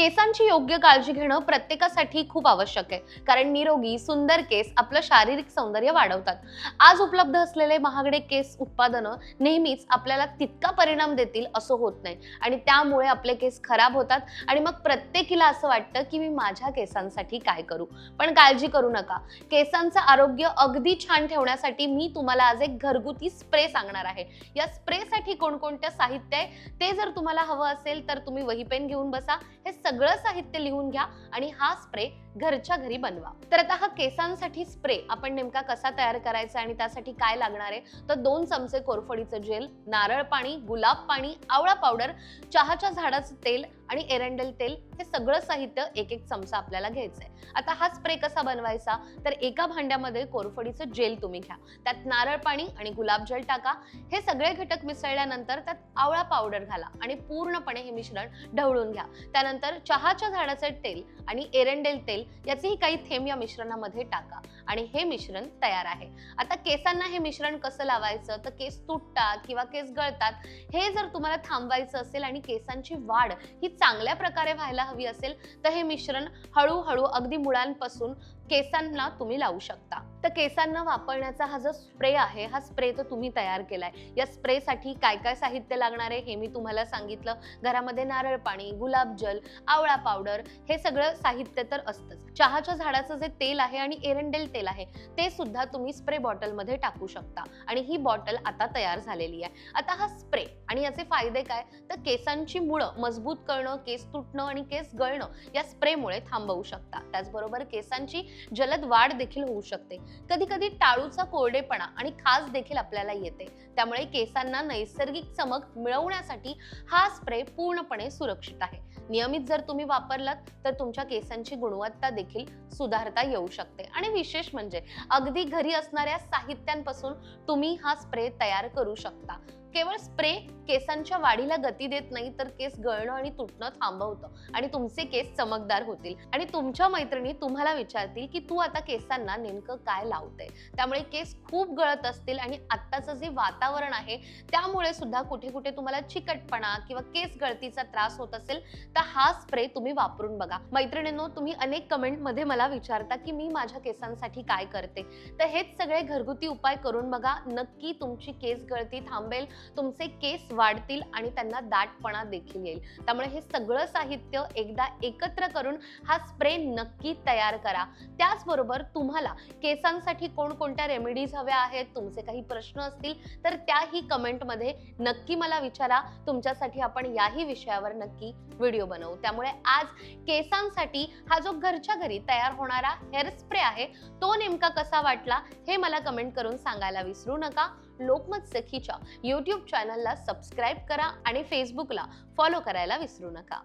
केसांची योग्य काळजी घेणं प्रत्येकासाठी खूप आवश्यक आहे. कारण निरोगी सुंदर केस आपलं शारीरिक सौंदर्य वाढवतात. आज उपलब्ध असलेले महागडे केस उत्पादनं नेहमीच आपल्याला तितका परिणाम देतील असं होत नाही. आणि त्यामुळे आपले केस खराब होतात. आणि मग प्रत्येकीला असं वाटतं की मी माझ्या केसांसाठी काय करू? पण काळजी करू नका. केसांचं आरोग्य अगदी छान ठेवण्यासाठी मी तुम्हाला आज एक घरगुती स्प्रे सांगणार आहे. या स्प्रेसाठी कोणकोणतं साहित्य आहे? ते जर तुम्हाला हवं असेल तर तुम्ही वही पेन घेऊन बसा. हे सगळं साहित्य लिहून घ्या आणि हा स्प्रे घरच्या घरी बनवा. तर आता हा केसांसाठी स्प्रे आपण नेमका कसा तयार करायचा आणि त्यासाठी काय लागणार आहे? तर दोन चमचे कोरफडीचं जेल नारळ पाणी गुलाब पाणी आवळा पावडर चहाच्या झाडाचं तेल आणि एरंडेल तेल हे सगळं साहित्य एक एक चमचा आपल्याला घ्यायचंय. आता हा स्प्रे कसा बनवायचा? तर एका भांड्यामध्ये कोरफडीचं जेल तुम्ही घ्या. त्यात नारळ पाणी आणि गुलाबजल टाका. हे सगळे घटक मिसळल्यानंतर त्यात आवळा पावडर घाला आणि पूर्णपणे हे मिश्रण ढवळून घ्या. त्यानंतर चहाच्या झाडाचं तेल आणि एरंडेल तेल याचेही काही थेंब या मिश्रणामध्ये टाका. आणि हे मिश्रण तयार आहे. आता केसांना हे मिश्रण कसं लावायचं? तर केस तुटतात किंवा केस गळतात हे जर तुम्हाला थांबवायचं असेल आणि केसांची वाढ ही चांगल्या प्रकारे व्हायला हवी असेल तर हे मिश्रण हळूहळू अगदी मुळांपासून केसांना तुम्ही लावू शकता. तर केसांना वापरण्याचा हा जो स्प्रे आहे हा स्प्रे तर तुम्ही तयार केलाय. या स्प्रेसाठी काय काय साहित्य लागणार आहे हे मी तुम्हाला सांगितलं. घरामध्ये नारळ पाणी गुलाबजल आवळा पावडर हे सगळं साहित्य तर असतंच. चहाच्या झाडाचं जे तेल आहे आणि एरंडेल तेल आहे ते सुद्धा तुम्ही स्प्रे बॉटलमध्ये टाकू शकता. आणि ही बॉटल आता तयार झालेली आहे. आता हा स्प्रे आणि याचे फायदे काय? तर केसांची मुळं मजबूत करणं केस तुटणं आणि केस गळणं या स्प्रेमुळे थांबवू शकता. त्याचबरोबर केसांची जलद वाढ देखील होऊ शकते. कधी कधी टाळूचा कोरडेपणा आणि खास देखील आपल्याला येते. त्यामुळे केसांना नैसर्गिक चमक मिळवण्यासाठी हा स्प्रे पूर्णपणे सुरक्षित आहे. नियमित जर तुम्ही वापरलात तर तुमच्या केसांची गुणवत्ता देखील सुधारता येऊ शकते. आणि विशेष म्हणजे अगदी घरी असणाऱ्या साहित्यांपासून तुम्ही हा स्प्रे तयार करू शकता. केवळ स्प्रे केसांच्या वाढीला गती देत नाही तर केस गळणं आणि तुटणं थांबवतं. आणि तुमचे केस चमकदार होतील. आणि तुमच्या मैत्रिणी तुम्हाला विचारतील की तू आता केसांना नेमकं काय लावते त्यामुळे केस खूप गळत असतील आणि आत्ताचं जे वातावरण आहे त्यामुळे सुद्धा कुठे कुठे तुम्हाला चिकटपणा किंवा केस गळतीचा त्रास होत असेल तर हा स्प्रे तुम्ही वापरून बघा. मैत्रिणींनो तुम्ही अनेक कमेंटमध्ये मला विचारता की मी माझ्या केसांसाठी काय करते? तर हेच सगळे घरगुती उपाय करून बघा. नक्की तुमची केस गळती थांबेल. तुमचे केस वाढतील आणि त्यांना दाटपणा देखील येईल. त्यामुळे हे सगळं साहित्य एकदा एकत्र करून हा स्प्रे नक्की तयार करा. त्याचबरोबर तुम्हाला केसांसाठी कोणकोणत्या रेमेडीज हव्या आहेत तुमचे काही प्रश्न असतील तर त्याही कमेंटमध्ये नक्की मला विचारा. तुमच्यासाठी आपण याही विषयावर नक्की व्हिडिओ बनवू. त्यामुळे आज केसांसाठी हा जो घरच्या घरी तयार होणारा हेअर स्प्रे आहे तो नेमका कसा वाटला हे मला कमेंट करून सांगायला विसरू नका. लोकमत सखीच्या यूट्यूब चॅनलला सबस्क्राईब करा आणि फेसबुकला फॉलो करायला विसरू नका.